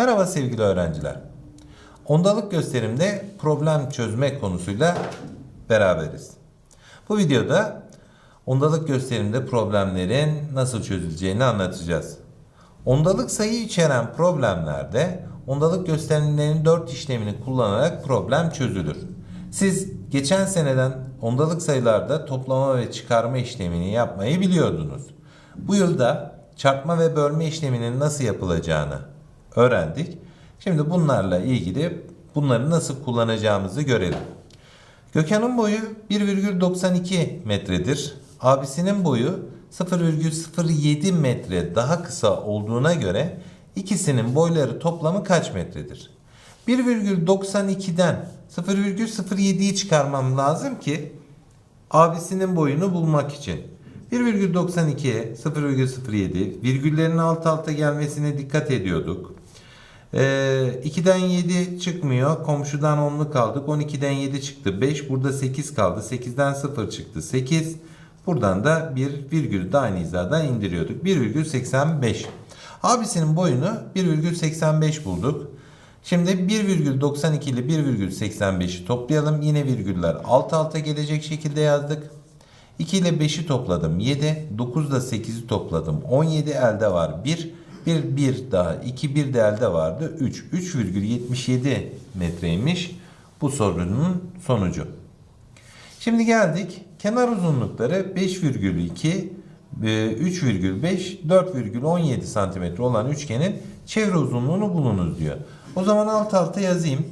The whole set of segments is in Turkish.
Merhaba sevgili öğrenciler. Ondalık gösterimde problem çözme konusuyla beraberiz. Bu videoda ondalık gösterimde problemlerin nasıl çözüleceğini anlatacağız. Ondalık sayı içeren problemlerde ondalık gösterimlerinin 4 işlemini kullanarak problem çözülür. Siz geçen seneden ondalık sayılarda toplama ve çıkarma işlemini yapmayı biliyordunuz. Bu yılda çarpma ve bölme işleminin nasıl yapılacağını öğrendik. Şimdi bunlarla ilgili bunları nasıl kullanacağımızı görelim. Gökhan'ın boyu 1,92 metredir. Abisinin boyu 0,07 metre daha kısa olduğuna göre ikisinin boyları toplamı kaç metredir? 1,92'den 0,07'yi çıkarmam lazım ki abisinin boyunu bulmak için. 1,92'ye 0,07 virgüllerin alt alta gelmesine dikkat ediyorduk. Ee, 2'den 7 çıkmıyor. Komşudan 10'lu kaldık. 12'den 7 çıktı. 5. Burada 8 kaldı. 8'den 0 çıktı. 8. Buradan da bir virgül de aynı hizadan indiriyorduk. 1,85. Abisinin boyunu 1,85 bulduk. Şimdi 1,92 ile 1,85'i toplayalım. Yine virgüller alt alta gelecek şekilde yazdık. 2 ile 5'i topladım 7. 9 ile 8'i topladım 17 elde var 1. 1 1 daha 2 1 de elde vardı 3. 3,77 metreymiş bu sorunun sonucu. Şimdi geldik kenar uzunlukları 5,2 3,5 4,17 santimetre olan üçgenin çevre uzunluğunu bulunuz diyor. O zaman alt alta yazayım.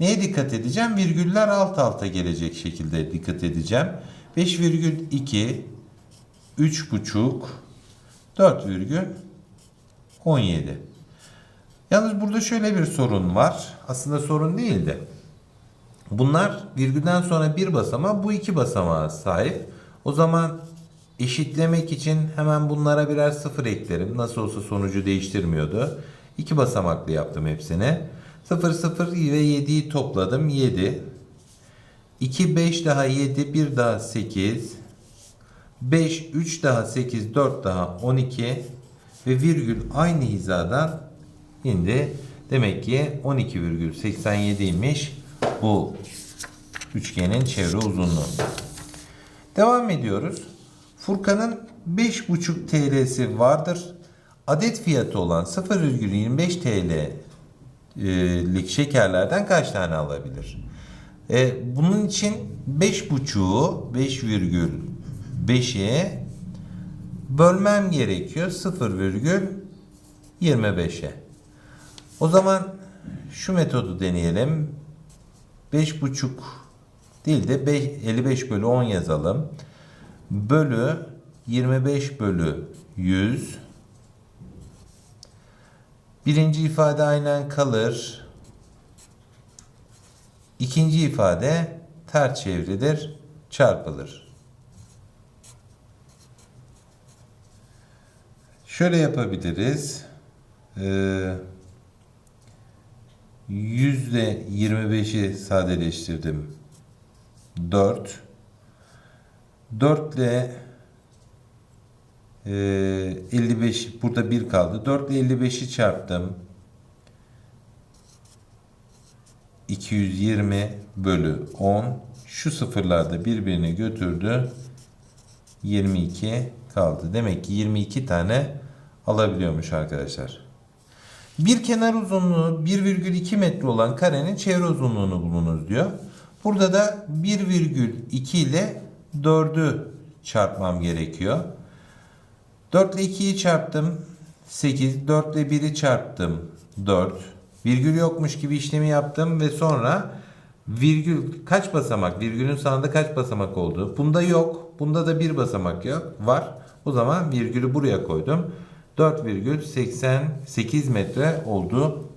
Neye dikkat edeceğim? Virgüller alt alta gelecek şekilde dikkat edeceğim. 5,2 3,5 4,17 Yalnız burada şöyle bir sorun var. Aslında sorun değil de. Bunlar virgülden sonra bir basamağa bu iki basamağa sahip. O zaman eşitlemek için hemen bunlara birer sıfır eklerim. Nasıl olsa sonucu değiştirmiyordu. İki basamaklı yaptım hepsini. 0 0 ve 7'yi topladım. 7 2 5 daha 7 1 daha 8 5 3 daha 8 4 daha 12 ve virgül aynı hizadan indi. Demek ki 12,87'ymiş bu üçgenin çevre uzunluğu. Devam ediyoruz. Furkan'ın 5,5 TL'si vardır. Adet fiyatı olan 0,25 TL'lik şekerlerden kaç tane alabilir? Bunun için 5,5'u 5,5'e bölmem gerekiyor 0,25'e. O zaman şu metodu deneyelim. 5,5 değil de 5, 55 bölü 10 yazalım. Bölü 25 bölü 100. Birinci ifade aynen kalır. İkinci ifade ters çevrilir, çarpılır. Şöyle yapabiliriz. Ee, yüzde 25'i sadeleştirdim. 4. 4 ile e, 55 burada 1 kaldı. 4 ile 55'i çarptım. 220 bölü 10 şu sıfırlarda birbirini götürdü 22 kaldı. Demek ki 22 tane alabiliyormuş arkadaşlar. Bir kenar uzunluğu 1,2 metre olan karenin çevre uzunluğunu bulunuz diyor. Burada da 1,2 ile 4'ü çarpmam gerekiyor. 4 ile 2'yi çarptım 8. 4 ile 1'i çarptım 4. Virgül yokmuş gibi işlemi yaptım ve sonra virgül kaç basamak? Virgülün sağında kaç basamak oldu? Bunda yok. Bunda da bir basamak yok. Var. O zaman virgülü buraya koydum. 4,88 metre oldu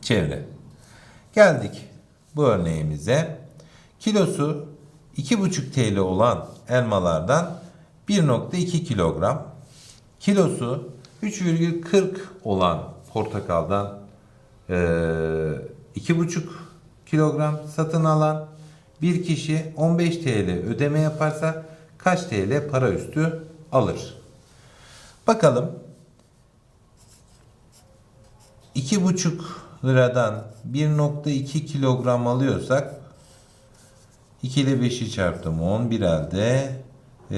çevre. Geldik bu örneğimize. Kilosu 2,5 TL olan elmalardan 1,2 kilogram. Kilosu 3,40 olan portakaldan ee, 2,5 kilogram satın alan bir kişi 15 TL ödeme yaparsa kaç TL para üstü alır? Bakalım 2,5 liradan 1.2 kilogram alıyorsak 2 ile 5'i çarptım 10 bir elde e,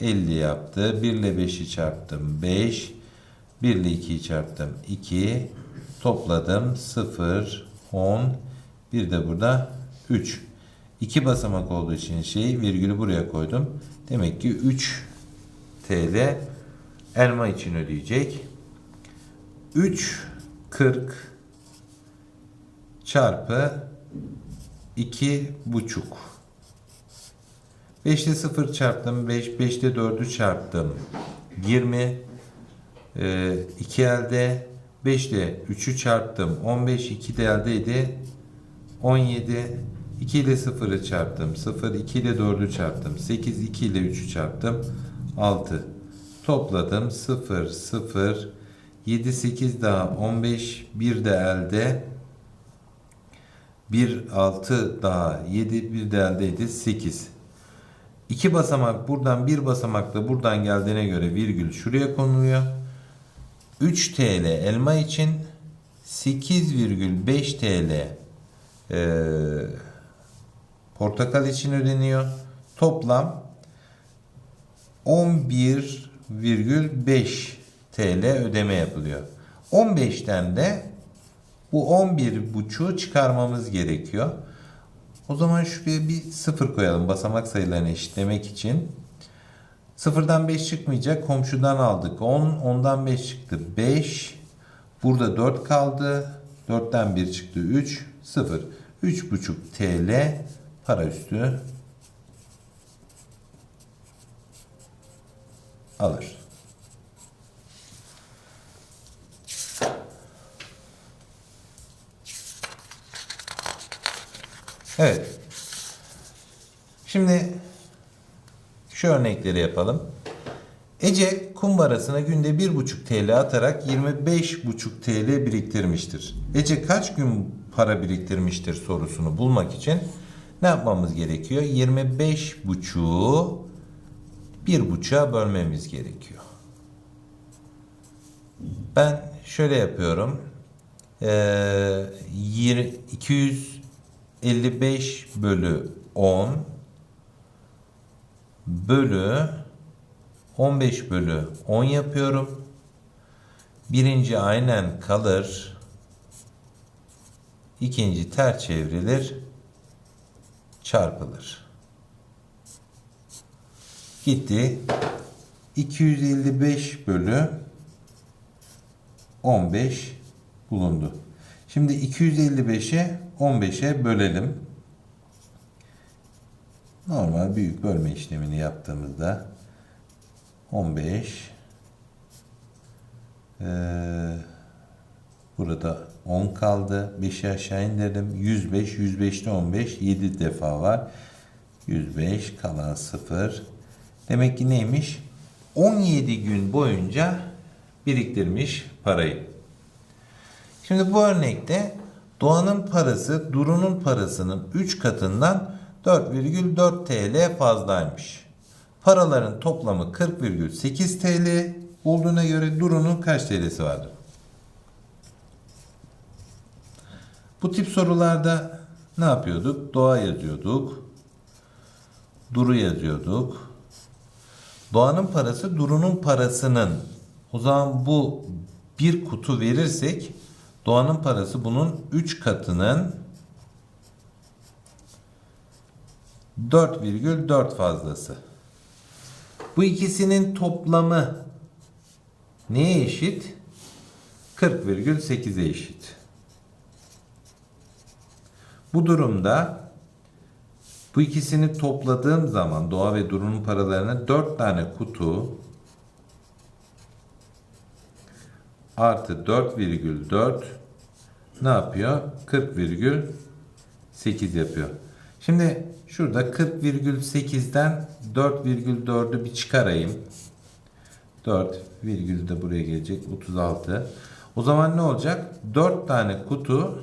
50 yaptı. 1 ile 5'i çarptım 5 1 ile 2'yi çarptım 2 topladım 0 10 bir de burada 3 2 basamak olduğu için şey virgülü buraya koydum. Demek ki 3 TL elma için ödeyecek. 3 40 çarpı 2 buçuk. 5'te 0 çarptım. 5, 5'te 4'ü çarptım. 20. Ee, 2 elde. 5'te 3'ü çarptım. 15, 2 de eldeydi. 17. 2 ile 0'ı çarptım. 0, 2 ile 4'ü çarptım. 8, 2 ile 3'ü çarptım. 6. Topladım. 0, 0. 7, 8 daha 15. 1 de elde. 1, 6 daha 7, 1 de eldeydi 8. 2 basamak buradan bir basamak da buradan geldiğine göre virgül şuraya konuluyor. 3 TL elma için 8,5 TL eee, portakal için ödeniyor. Toplam 11,5 TL ödeme yapılıyor. 15'ten de bu 11 buçuğu çıkarmamız gerekiyor. O zaman şuraya bir sıfır koyalım basamak sayılarını eşitlemek için. Sıfırdan 5 çıkmayacak. Komşudan aldık. 10. Ondan 5 çıktı. 5. Burada 4 kaldı. 4'ten 1 çıktı. 3. 0. 3,5 TL para üstü alır. Evet. Şimdi şu örnekleri yapalım. Ece kumbarasına günde 1,5 TL atarak 25,5 TL biriktirmiştir. Ece kaç gün para biriktirmiştir sorusunu bulmak için ne yapmamız gerekiyor? 25,5'u 1,5'a bölmemiz gerekiyor. Ben şöyle yapıyorum. Ee, 200 55 bölü 10 bölü 15 bölü 10 yapıyorum. Birinci aynen kalır. İkinci ter çevrilir. Çarpılır. Gitti. 255 bölü 15 bulundu. Şimdi 255'e 15'e bölelim. Normal büyük bölme işlemini yaptığımızda 15 ee, burada 10 kaldı. 5'i aşağı indirdim. 105, 105'te 15, 7 defa var. 105 kalan 0. Demek ki neymiş? 17 gün boyunca biriktirmiş parayı. Şimdi bu örnekte Doğan'ın parası Duru'nun parasının 3 katından 4,4 TL fazlaymış. Paraların toplamı 40,8 TL olduğuna göre Duru'nun kaç TL'si vardır? Bu tip sorularda ne yapıyorduk? Doğa yazıyorduk. Duru yazıyorduk. Doğanın parası Duru'nun parasının. O zaman bu bir kutu verirsek Doğanın parası bunun 3 katının 4,4 fazlası. Bu ikisinin toplamı neye eşit? 40,8'e eşit. Bu durumda bu ikisini topladığım zaman doğa ve durunun paralarına 4 tane kutu artı 4,4 ne yapıyor? 40,8 yapıyor. Şimdi şurada 40,8'den 4,4'ü bir çıkarayım. 4 virgül de buraya gelecek 36. O zaman ne olacak? 4 tane kutu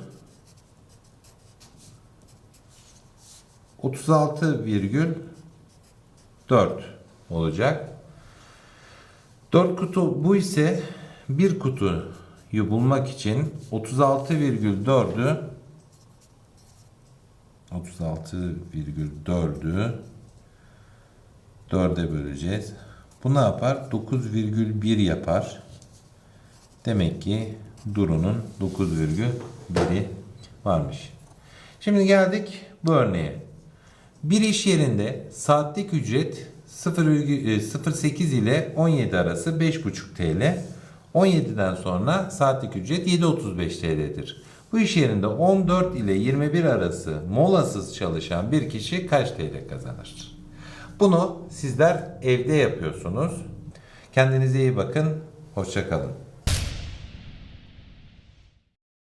36,4 olacak. 4 kutu bu ise bir kutu yu bulmak için 36,4'ü 36,4'ü 4'e böleceğiz. Bu ne yapar? 9,1 yapar. Demek ki Duru'nun 9,1'i varmış. Şimdi geldik bu örneğe. Bir iş yerinde saatlik ücret 0,08 ile 17 arası 5,5 TL. 17'den sonra saatlik ücret 7,35 TL'dir. Bu iş yerinde 14 ile 21 arası molasız çalışan bir kişi kaç TL kazanır? Bunu sizler evde yapıyorsunuz. Kendinize iyi bakın. Hoşçakalın.